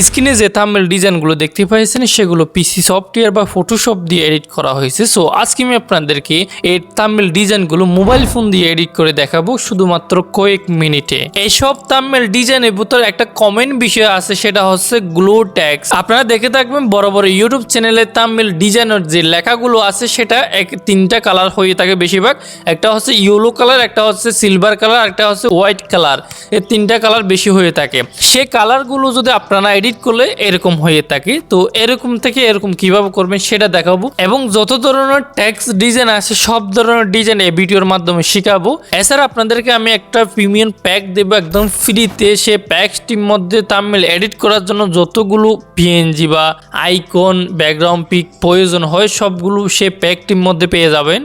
স্ক্রিনে যে থাম্বেল ডিজাইনগুলো দেখতে পাইছেন, সেগুলো পিসি সফটওয়্যার বা ফটোশপ দিয়ে এডিট করা হয়েছে। সো আজকে আমি আপনাদেরকে এই থাম্বেল ডিজাইনগুলো মোবাইল ফোন দিয়ে এডিট করে দেখাবো শুধুমাত্র কয়েক মিনিটে। এইসব থাম্বেল ডিজাইনের ভিতরে একটা কমেন্ট বিষয় আছে, সেটা হচ্ছে গ্লো ট্যাক্স আপনারা দেখে থাকবেন বড় বড় ইউটিউব চ্যানেলে থাম্বেল ডিজাইনের যে লেখাগুলো আছে, সেটা এক তিনটা কালার হয়ে থাকে বেশিরভাগ। একটা হচ্ছে ইয়েলো কালার একটা হচ্ছে সিলভার কালার একটা হচ্ছে হোয়াইট কালার এই তিনটা কালার বেশি হয়ে থাকে। সে কালারগুলো যদি আপনারা এডিট করলে এরকম হয়ে থাকে। তো এরকম থেকে এরকম কীভাবে করবেন সেটা দেখাবো এবং যত ধরনের ট্যাক্স ডিজাইন আছে, সব ধরনের ডিজাইন এই ভিডিওর মাধ্যমে শিখাবো। এছাড়া আপনাদেরকে আমি একটা প্রিমিয়াম প্যাক দেবো একদম ফ্রিতে সে প্যাকটির মধ্যে তামিল এডিট করার জন্য যতগুলো পিএনজি বা আইকন ব্যাকগ্রাউন্ড পিক প্রয়োজন হয়, সবগুলো সে প্যাকটির মধ্যে পেয়ে যাবেন।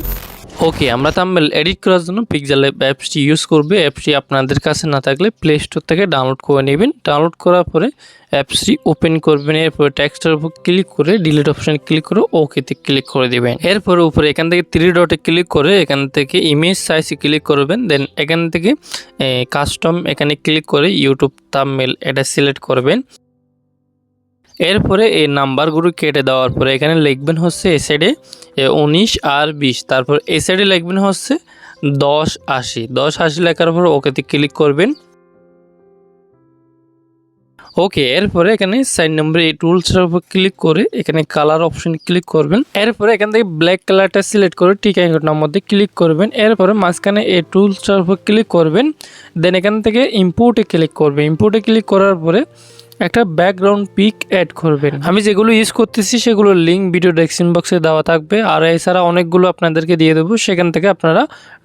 ওকে আমরা থাম্বেল এডিট করার জন্য পিকজাল অ্যাপসটি ইউজ করবে। অ্যাপসটি আপনাদের কাছে না থাকলে প্লে স্টোর থেকে ডাউনলোড করে নেবেন। ডাউনলোড করার পরে অ্যাপসটি ওপেন করবেন। এরপরে টেক্সটের উপর ক্লিক করে ডিলিট অপশানে ক্লিক করে ওকেতে ক্লিক করে দিবেন। এরপরে উপরে এখান থেকে থ্রি ডটে ক্লিক করে এখান থেকে ইমেজ সাইজে ক্লিক করবেন। দেন এখান থেকে কাস্টম এখানে ক্লিক করে ইউটিউব থাম্বেল এটা সিলেক্ট করবেন। এরপরে এই নাম্বারগুলো কেটে দেওয়ার পরে এখানে লিখবেন হচ্ছে এ সাইডে উনিশ আর বিশ। তারপর এ সাইডে লিখবেন হচ্ছে দশ আশি। দশ আশি লেখার পর ওকেতে ক্লিক করবেন। ওকে, এরপরে এখানে সাইন নম্বর এই টুলসের উপর ক্লিক করে এখানে কালার অপশন ক্লিক করবেন। এরপরে এখান থেকে ব্ল্যাক কালারটা সিলেক্ট করে টিক আইকনটার মধ্যে ক্লিক করবেন। এরপরে মাঝখানে এই টুলসটার উপর ক্লিক করবেন। দেন এখান থেকে ইম্পোর্টে ক্লিক করবেন। ইম্পোর্টে ক্লিক করার পরে একটা ব্যাকগ্রাউন্ড পিক অ্যাড করবেন। আমি যেগুলো ইউজ করতেছি সেগুলোর লিঙ্ক ভিডিও ডেসক্রিপশন বক্সে দেওয়া থাকবে। আর এছাড়া অনেকগুলো আপনাদেরকে দিয়ে দেবো। সেখান থেকে আপনারা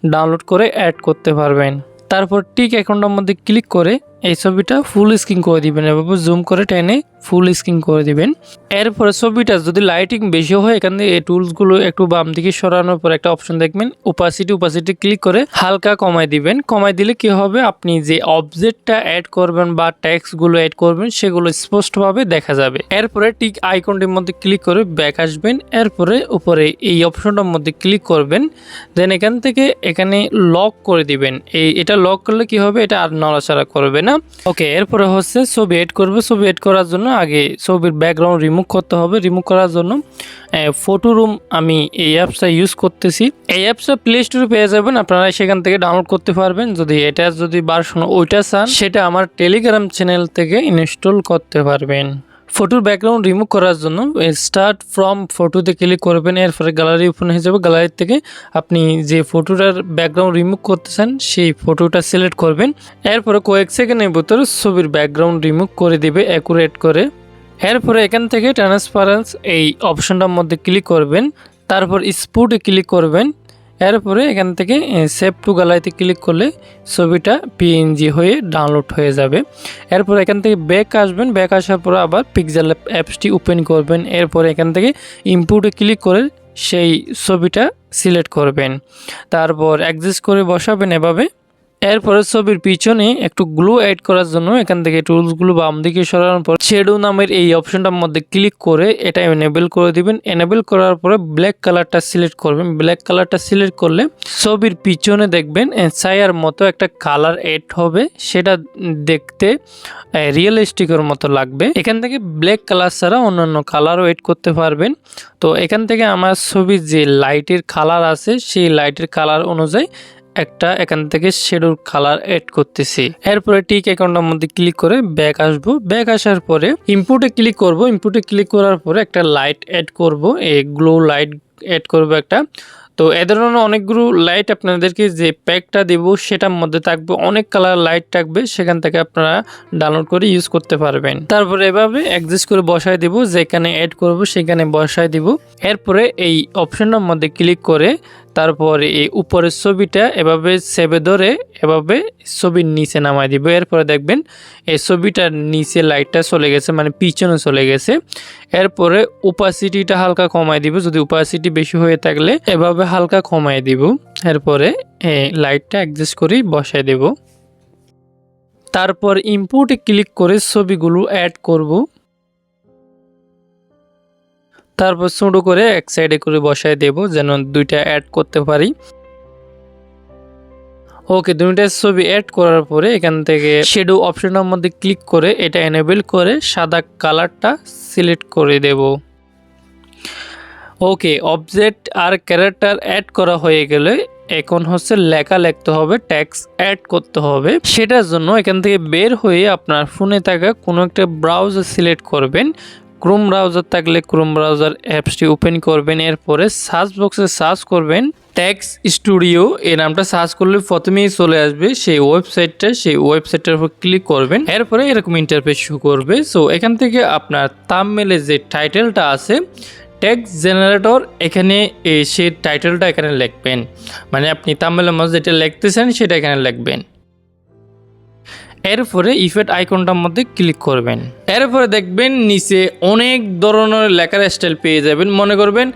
ডাউনলোড করে অ্যাড করতে পারবেন। তারপর টিক অ্যাকাউন্টের মধ্যে ক্লিক করে এই ছবিটা ফুল স্ক্রিন করে দিবেন, এভাবে জুম করে টেনে ফুল স্ক্রিন করে দিবেন। এরপরে ছবিটা যদি লাইটিং বেশি হয়, এখান থেকে এই টুলসগুলো একটু বাম দিকে সরানোর পর একটা অপশন দেখবেন উপাসিটি উপাসিটি ক্লিক করে হালকা কমাই দিবেন। কমাই দিলে কি হবে? আপনি যে অবজেক্টটা অ্যাড করবেন বা ট্যাক্সগুলো অ্যাড করবেন, সেগুলো স্পষ্টভাবে দেখা যাবে। এরপরে টিক আইকনটির মধ্যে ক্লিক করে ব্যাক আসবেন। এরপরে উপরে এই অপশনটার মধ্যে ক্লিক করবেন। দেন এখান থেকে এখানে লক করে দিবেন। এই, এটা লক করলে কি হবে? এটা আর নড়াচড়া করবে না। ওকে এরপরে হচ্ছে ছবি এড করবে। ছবি এড করার জন্য আগে ছবির ব্যাকগ্রাউন্ড রিমুভ করতে হবে। রিমুভ করার জন্য ফটো রুম আমি এই অ্যাপসটা ইউজ করতেছি। এই অ্যাপসটা প্লে স্টোরে পেয়ে যাবেন। আপনারা সেখান থেকে ডাউনলোড করতে পারবেন। যদি এটা যদি বার ভার্সন ওইটা চান, সেটা আমার টেলিগ্রাম চ্যানেল থেকে ইনস্টল করতে পারবেন। ফটোর ব্যাকগ্রাউন্ড রিমুভ করার জন্য স্টার্ট ফ্রম ফটোতে ক্লিক করবেন, এরপরে গ্যালারি ওপেন হয়ে যাবে গ্যালারি থেকে আপনি যে ফটোটার ব্যাকগ্রাউন্ড রিমুভ করতে চান সেই ফটোটা সিলেক্ট করবেন, এরপরে কয়েক সেকেন্ডের ভিতরে ছবির ব্যাকগ্রাউন্ড রিমুভ করে দেবে অ্যাকুরেট করে। এরপরে এখান থেকে ট্রান্সপারেন্স এই অপশনটার মধ্যে ক্লিক করবেন, তারপর স্পুটে ক্লিক করবেন এরপরে এখান থেকে সেভ টু গ্যালারিতে ক্লিক করলে ছবিটা পিএনজি হয়ে ডাউনলোড হয়ে যাবে। এরপর এখান থেকে ব্যাক আসবেন ব্যাক আসার পর আবার পিকজাল অ্যাপসটি ওপেন করবেন। এরপর এখান থেকে ইনপুটে ক্লিক করে সেই ছবিটা সিলেক্ট করবেন। তারপর অ্যাডজাস্ট করে বসাবেন এভাবে। এরপরে ছবির পিছনে একটু গ্লু অ্যাড করার জন্য এখান থেকে টুলসগুলো বাম দিকে সরানোর পর শেডো নামের এই অপশনটার মধ্যে ক্লিক করে এটা এনেবেল করে দিবেন। এনেবেল করার পরে ব্ল্যাক কালারটা সিলেক্ট করবেন। ব্ল্যাক কালারটা সিলেক্ট করলে ছবির পিছনে দেখবেন ছায়ার মতো একটা কালার অ্যাড হবে। সেটা দেখতে রিয়েলিস্টিকের মতো লাগবে। এখান থেকে ব্ল্যাক কালার ছাড়া অন্যান্য কালারও এড করতে পারবেন। তো এখান থেকে আমার ছবির যে লাইটের কালার আছে, সেই লাইটের কালার অনুযায়ী একটা, এখান থেকে শেডোর কালার এড করতেছি। এরপরে টিক অ্যাকাউন্টের মধ্যে ক্লিক করে ব্যাক আসব। ব্যাক আসার পরে ইনপুটে ক্লিক করব। ইনপুটে ক্লিক করার পরে একটা লাইট অ্যাড করব। এই গ্লো লাইট অ্যাড করব একটা। তো এ ধরনের অনেকগুলো লাইট আপনাদেরকে যে প্যাকটা দেবো, সেটার মধ্যে থাকবে অনেক কালার লাইট থাকবে। সেখান থেকে আপনারা ডাউনলোড করে ইউজ করতে পারবেন। তারপরে এভাবে অ্যাডজাস্ট করে বসায় দেবো। যেখানে অ্যাড করব, সেখানে বসায় দিব। এরপরে এই অপশনটার মধ্যে ক্লিক করে তারপরে এই উপরের ছবিটা এভাবে সেবে ধরে এভাবে ছবির নিচে নামাই দিব। এরপরে দেখবেন এই ছবিটার নিচে লাইটটা চলে গেছে মানে পিছনে চলে গেছে। এরপরে উপাসিটিটা হালকা কমাই দিব, যদি উপাসিটি বেশি হয়ে থাকলে এভাবে হালকা কমাই দিব। এরপরে লাইটটা অ্যাডজাস্ট করে বসাই দেব। তারপর ইম্পোর্টে ক্লিক করে ছবিগুলো অ্যাড করব। তারপর ছোটো করে এক সাইডে করে বসায় দেব যেন দুইটা অ্যাড করতে পারি। ওকে দুইটা ছবি অ্যাড করার পরে এখান থেকে শেডো অপশনের মধ্যে ক্লিক করে এটা এনেবল করে সাদা কালারটা সিলেক্ট করে দেব। ওকে অবজেক্ট আর ক্যারেক্টার অ্যাড করা হয়ে গেলে এখন হচ্ছে লেখা লিখতে হবে ট্যাক্স অ্যাড করতে হবে। সেটার জন্য এখান থেকে বের হয়ে আপনার ফোনে থাকা কোনো একটা ব্রাউজার সিলেক্ট করবেন। ক্রোম ব্রাউজার থাকলে ক্রোম ব্রাউজার অ্যাপসটি ওপেন করবেন। এরপরে সার্চ বক্সে সার্চ করবেন। ট্যাক্স স্টুডিও এই নামটা সার্চ করলে প্রথমেই চলে আসবে সেই ওয়েবসাইটটা সেই ওয়েবসাইটটার উপর ক্লিক করবেন। এরপরে এরকম ইন্টারফেস শো করবে। সো এখান থেকে আপনার তামমেলে যে টাইটেলটা আছে টেক্সট জেনারেটর এখানে সেই টাইটেলটা এখানে লিখবেন। মানে আপনি তামিলের মধ্যে যেটা লিখতেছেন, সেটা এখানে লিখবেন। এরপরে ইফেক্ট আইকনটার মধ্যে ক্লিক করবেন। এরপরে দেখবেন নিচে অনেক ধরনের লেখার স্টাইল পেয়ে যাবেন। মনে করবেন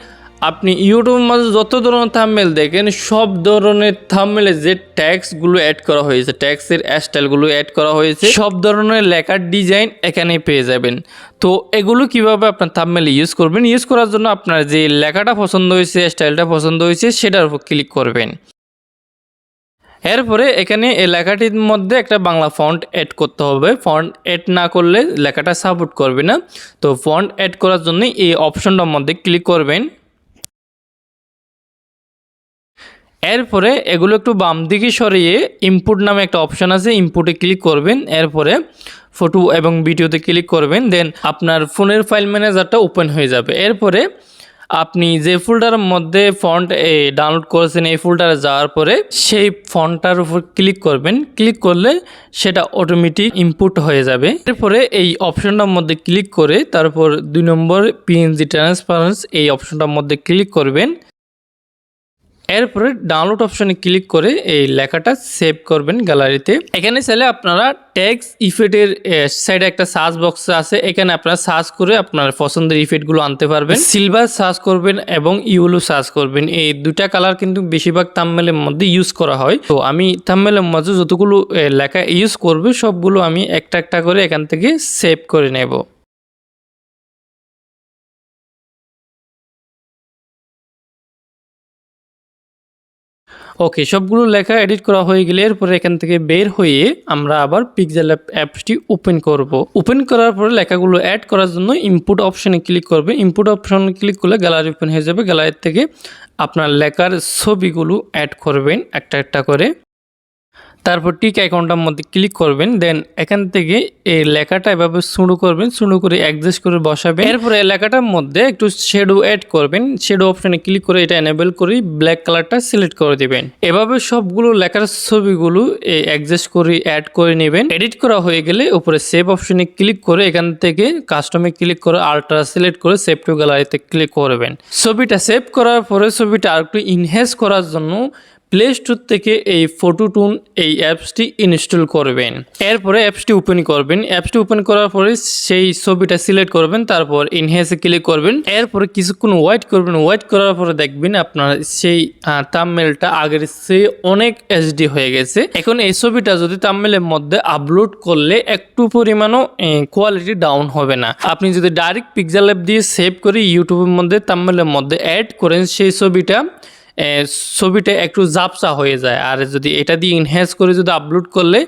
আপনি ইউটিউবের মাঝে যত ধরনের থামমেল দেখেন, সব ধরনের থাম্বনেলে যে ট্যাক্সগুলো অ্যাড করা হয়েছে ট্যাক্সের স্টাইলগুলো অ্যাড করা হয়েছে, সব ধরনের লেখার ডিজাইন এখানে পেয়ে যাবেন। তো এগুলো কীভাবে আপনার থাম্বনেল ইউজ করবেন? ইউজ করার জন্য আপনার যে লেখাটা পছন্দ হয়েছে স্টাইলটা পছন্দ হয়েছে, সেটার উপর ক্লিক করবেন। এরপরে এখানে এই লেখাটির মধ্যে একটা বাংলা ফন্ট অ্যাড করতে হবে। ফন্ট অ্যাড না করলে লেখাটা সাপোর্ট করবে না। তো ফন্ট অ্যাড করার জন্য এই অপশনটার মধ্যে ক্লিক করবেন। এরপরে এগুলো একটু বাম দিকে সরিয়ে ইনপুট নামে একটা অপশন আছে ইনপুটে ক্লিক করবেন। এরপরে ফটো এবং ভিডিওতে ক্লিক করবেন। দেন আপনার ফোনের ফাইল ম্যানেজারটা ওপেন হয়ে যাবে। এরপরে আপনি যে ফোল্ডারের মধ্যে ফন্ট ডাউনলোড করেছেন, এই ফোল্ডারে যাওয়ার পরে সেই ফন্টটার উপর ক্লিক করবেন। ক্লিক করলে সেটা অটোমেটিক ইনপুট হয়ে যাবে। এরপরে এই অপশনটার মধ্যে ক্লিক করে তারপর দুই নম্বর পিএনজি ট্রান্সপারেন্স এই অপশনটার মধ্যে ক্লিক করবেন। এরপরে ডাউনলোড অপশনে ক্লিক করে এই লেখাটা সেভ করবেন গ্যালারিতে এখানে চাইলে আপনারা ট্যাক্স ইফেক্টের সাইডে একটা সার্চ বক্স আছে। এখানে আপনারা সার্চ করে আপনার পছন্দের ইফেক্টগুলো আনতে পারবেন। সিলভার সার্চ করবেন এবং ইউলো সার্চ করবেন। এই দুটা কালার কিন্তু বেশিরভাগ তাম্মেলের মধ্যে ইউজ করা হয়। তো আমি তাম্মেলের মধ্যে যতগুলো লেখা ইউজ করবে, সবগুলো আমি একটা একটা করে এখান থেকে সেভ করে নেব। ওকে সবগুলো লেখা এডিট করা হয়ে গেলে এরপরে এখান থেকে বের হয়ে আমরা আবার পিকজেল অ্যাপ অ্যাপসটি ওপেন করব। ওপেন করার পরে লেখাগুলো অ্যাড করার জন্য ইনপুট অপশনে ক্লিক করবে। ইনপুট অপশনে ক্লিক করলে গ্যালারি ওপেন হয়ে যাবে। গ্যালারি থেকে আপনার লেখার ছবিগুলো অ্যাড করবেন একটা একটা করে। তারপর টিক অ্যাকাউন্টটার মধ্যে ক্লিক করবেন দেন এখান থেকে এই লেখাটা এভাবে শুরু করবেন শুরু করে অ্যাডজাস্ট করে বসাবেন। এরপরে লেখাটার মধ্যে একটু শেডো অ্যাড করবেন শেডো অপশনে ক্লিক করে এটা এনেবল করে ব্ল্যাক কালারটা সিলেক্ট করে দিবেন। এভাবে সবগুলো লেখার ছবিগুলো এই অ্যাডজাস্ট করে অ্যাড করে নেবেন। এডিট করা হয়ে গেলে উপরে সেভ অপশনে ক্লিক করে এখান থেকে কাস্টমে ক্লিক করে আল্ট্রা সিলেক্ট করে সেভ টু গ্যালারিতে ক্লিক করবেন। ছবিটা সেভ করার পরে ছবিটা আরেকটু ইনহেন্স করার জন্য প্লে স্টোর থেকে এই ফটোটুন এই অ্যাপসটি ইনস্টল করবেন। এরপরে অ্যাপসটি ওপেন করবেন। অ্যাপসটি ওপেন করার পরে সেই ছবিটা সিলেক্ট করবেন, তারপর ইনহেন্সে ক্লিক করবেন। এরপরে কিছুক্ষণ ওয়েট করবেন। ওয়েট করার পরে দেখবেন আপনার সেই তামমেলটা আগের চেয়ে অনেক এইচডি হয়ে গেছে। এখন এই ছবিটা যদি তামমেলের মধ্যে আপলোড করলে একটু পরিমাণও কোয়ালিটি ডাউন হবে না। আপনি যদি ডাইরেক্ট পিকজাল অ্যাপ দিয়ে সেভ করে ইউটিউবের মধ্যে তামমেলের মধ্যে অ্যাড করেন, সেই ছবিটা ছবিটা একটু জাপসা হয়ে যায়। আর যদি এটা দিয়ে ইনহ্যান্স করে যদি আপলোড করলে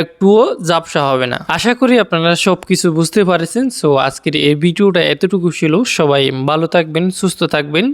একটুও জাপসা হবে না। আশা করি আপনারা সব কিছু বুঝতে পারছেন। সো আজকের এই ভিডিওটা এতটুকু ছিল। সবাই ভালো থাকবেন, সুস্থ থাকবেন।